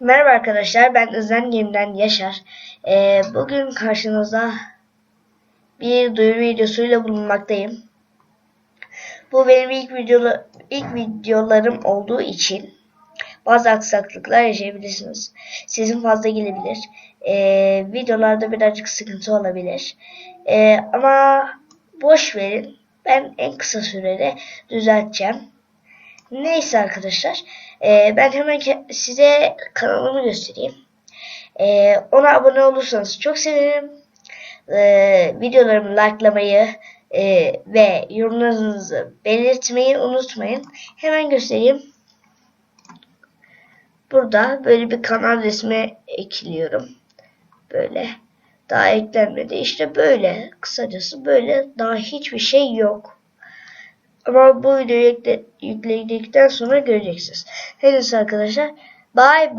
Merhaba arkadaşlar, ben Özen Gem'den Yaşar. Ee, bugün karşınızda bir duyuru videosuyla bulunmaktayım. Bu benim ilk videolu ilk videolarım olduğu için bazı aksaklıklar yaşayabilirsiniz. Sizin fazla gelebilir. Ee, videolarda birazcık sıkıntı olabilir. Ee, ama boş verin. Ben en kısa sürede düzelteceğim. Neyse arkadaşlar. e, ben hemen size kanalımı göstereyim. E, ona abone olursanız çok sevinirim. E, videolarımı likelamayı e, ve yorumlarınızı belirtmeyi unutmayın. Hemen göstereyim. Burada böyle bir kanal resmi ekliyorum. Böyle. Daha eklenmedi. İşte böyle. Kısacası böyle. Daha hiçbir şey yok. Ama bu videoyu yükle, yükledikten sonra göreceksiniz. Henüz arkadaşlar. Bye bye.